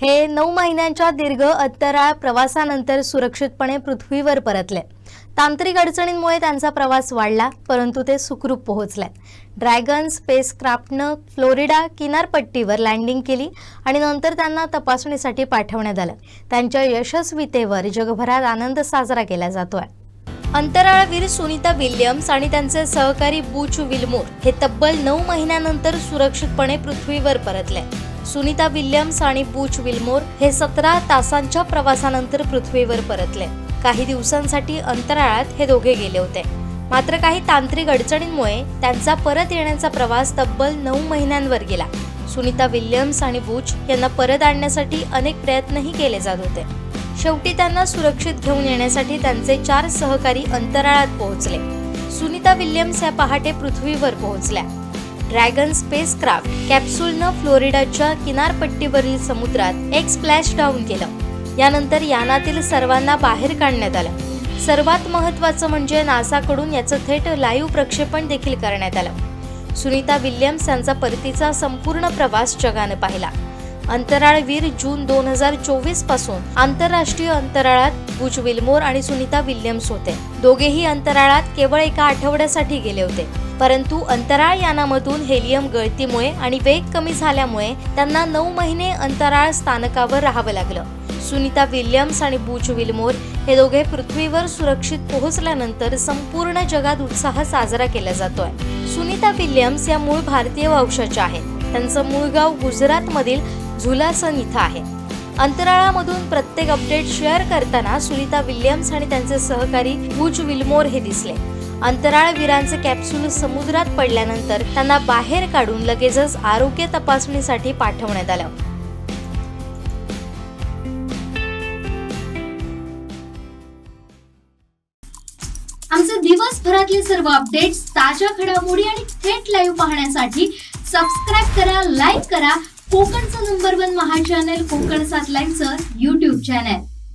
हे नऊ महिन्यांच्या दीर्घ अंतराळ प्रवासानंतर सुरक्षितपणे पृथ्वीवर परतले. तांत्रिक अडचणींमुळे त्यांचा प्रवास वाढला परंतु ते सुखरूप पोहोचले. ड्रॅगन स्पेस क्राफ्टनं फ्लोरिडा किनारपट्टीवर लँडिंग केली आणि नंतर त्यांना तपासणीसाठी पाठवण्यात आलं. त्यांच्या यशस्वीतेवर जगभरात आनंद साजरा केला जातोय. अंतराळवीर सुनीता विल्यम्स आणि त्यांचे सहकारी बूच विल्मोर हे तब्बल नऊ महिन्यानंतर सुरक्षितपणे पृथ्वीवर परतले. सुनीता विल्यम्स आणि बूच विल्मोर हे सतरा तासांच्या प्रवासानंतर पृथ्वीवर परतले. काही दिवसांसाठी अंतराळात हे दोघे गेले होते. मात्र काही तांत्रिक अडचणींमुळे त्यांचा परत येण्याचा प्रवास तब्बल नऊ महिन्यांवर गेला. सुनीता विल्यम्स आणि बूच यांना परत आणण्यासाठी अनेक प्रयत्नही केले जात होते. शेवटी त्यांना सुरक्षित घेऊन येण्यासाठी त्यांचे चार सहकारी अंतराळात पोहोचले. सुनीता विल्यम्स या पहाटे पृथ्वीवर पोहोचल्या. ड्रॅगन स्पेस क्राफ्ट कॅप्सूलनं फ्लोरिडाच्या किनारपट्टीवरील समुद्रात एक स्प्लॅश डाऊन केलं. यानंतर यानातील सर्वांना बाहेर काढण्यात आलं. सर्वात महत्त्वाचं म्हणजे नासाकडून याचं थेट लाईव्ह प्रक्षेपण देखील करण्यात आलं. सुनीता विल्यम्स यांचा परतीचा संपूर्ण प्रवास जगानं पाहिला. अंतराळवीर जून दोन हजार चोवीसपासून आंतरराष्ट्रीय अंतराळात बुच विल्मोर आणि सुनीता विल्यम्स होते. दोघेही अंतराळात केवळ एका आठवड्यासाठी गेले होते. परंतु अंतराळ यानामधून हेलियम गळतीमुळे आणि वेग कमी झाल्यामुळे त्यांना नऊ महिने अंतराळ स्थानकावर राहावं लागलं. सुनीता विल्यम्स आणि बुच विल्मोर हे दोघे पृथ्वीवर सुरक्षित पोहोचल्यानंतर संपूर्ण जगात उत्साह साजरा केला जातोय. सुनीता विल्यम्स या मूळ भारतीय वंशाच्या आहेत. त्यांचं मूळ गाव गुजरातमधील झुलासन इथं आहे. अंतराळामधून प्रत्येक अपडेट शेअर करताना सुनीता विल्यम्स आणि त्यांचे सहकारी बुच विल्मोर हे दिसले. अंतराळवीरांचे कॅप्सूल समुद्रात पडल्यानंतर त्यांना बाहेर काढून लगेचच आरोग्य तपासणीसाठी पाठवण्यात आलं. आमचे दिवसभरातले सर्व अपडेट्स ताज्या घडामोडी आणि थेट लाईव्ह पाहण्यासाठी सबस्क्राईब करा लाईक करा. कोकणचं नंबर वन महा चॅनल कोकण सात लाईनचं युट्यूब चॅनल